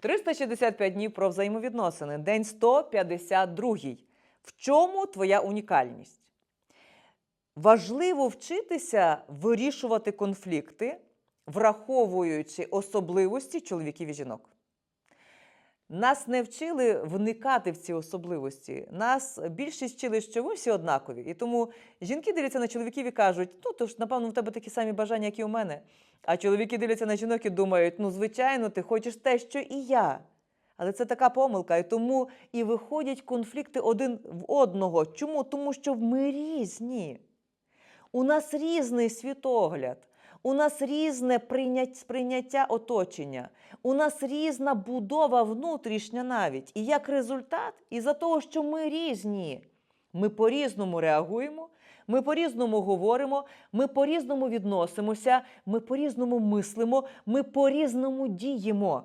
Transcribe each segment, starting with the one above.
365 днів про взаємовідносини. День 152. В чому твоя унікальність? Важливо вчитися вирішувати конфлікти, враховуючи особливості чоловіків і жінок. Нас не вчили вникати в ці особливості. Нас більшість вчили, що ми всі однакові. І тому жінки дивляться на чоловіків і кажуть: ну то ж, напевно, в тебе такі самі бажання, як і у мене. А чоловіки дивляться на жінок і думають: ну, звичайно, ти хочеш те, що і я. Але це така помилка, і тому і виходять конфлікти один в одного. Чому? Тому що ми різні. У нас різний світогляд, у нас різне сприйняття оточення, у нас різна будова внутрішня навіть. І як результат, із-за того, що ми різні, ми по-різному реагуємо, ми по-різному говоримо, ми по-різному відносимося, ми по-різному мислимо, ми по-різному діємо.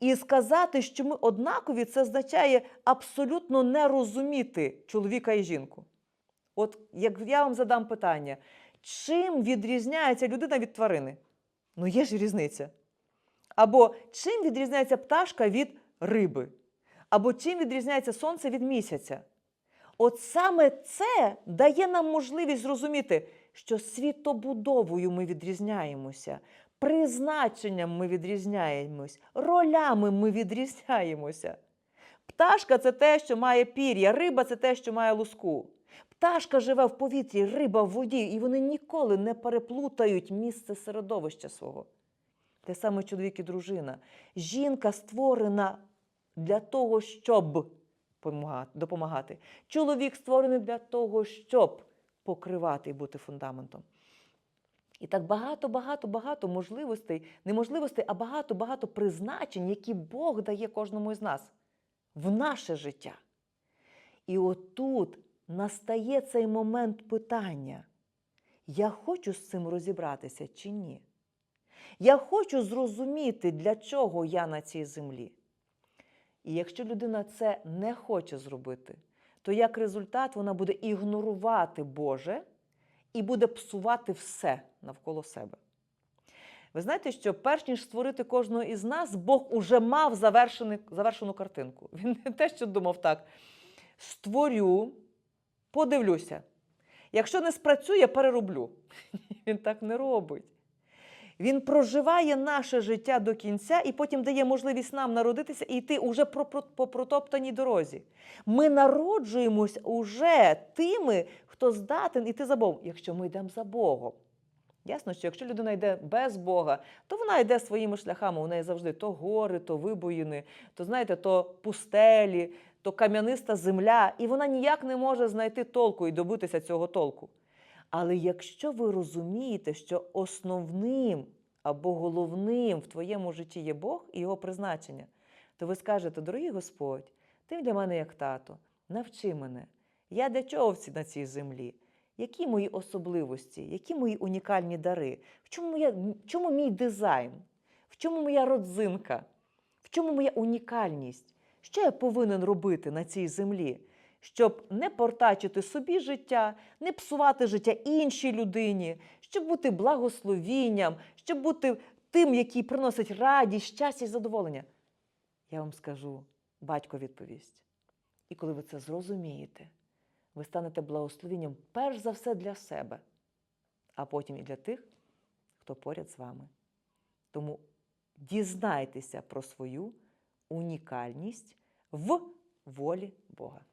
І сказати, що ми однакові, це означає абсолютно не розуміти чоловіка і жінку. От як я вам задам питання, чим відрізняється людина від тварини? Ну, є ж різниця. Або чим відрізняється пташка від риби? Або чим відрізняється сонце від місяця? От саме це дає нам можливість зрозуміти, що світобудовою ми відрізняємося, призначенням ми відрізняємось, ролями ми відрізняємося. Пташка це те, що має пір'я, риба це те, що має луску. Пташка живе в повітрі, риба в воді, і вони ніколи не переплутають місце середовища свого. Те саме чоловік і дружина. Жінка створена для того, щоб допомагати. Чоловік створений для того, щоб покривати і бути фундаментом. І так багато, багато, багато можливостей, не можливостей, а багато, багато призначень, які Бог дає кожному із нас в наше життя. І отут настає цей момент питання: я хочу з цим розібратися чи ні? Я хочу зрозуміти, для чого я на цій землі. І якщо людина це не хоче зробити, то як результат вона буде ігнорувати Боже і буде псувати все навколо себе. Ви знаєте, що перш ніж створити кожного із нас, Бог уже мав завершену картинку. Він не те, що думав так: створю, подивлюся. Якщо не спрацює, перероблю. Він так не робить. Він проживає наше життя до кінця і потім дає можливість нам народитися і йти уже по протоптаній дорозі. Ми народжуємось уже тими, хто здатен іти за Богом, якщо ми йдемо за Богом. Ясно, що якщо людина йде без Бога, то вона йде своїми шляхами. У неї завжди то гори, то вибоїни, то знаєте, то пустелі, то кам'яниста земля, і вона ніяк не може знайти толку і добитися цього толку. Але якщо ви розумієте, що основним або головним в твоєму житті є Бог і його призначення, то ви скажете: дорогий Господь, ти для мене як тато, навчи мене. Я для чого на цій землі? Які мої особливості, які мої унікальні дари? В чому, моя, в чому мій дизайн? В чому моя родзинка? В чому моя унікальність? Що я повинен робити на цій землі, щоб не портачити собі життя, не псувати життя іншій людині, щоб бути благословінням, щоб бути тим, який приносить радість, щастя і задоволення? Я вам скажу, батько відповість. І коли ви це зрозумієте, ви станете благословенням перш за все для себе, а потім і для тих, хто поряд з вами. Тому дізнайтеся про свою унікальність в волі Бога.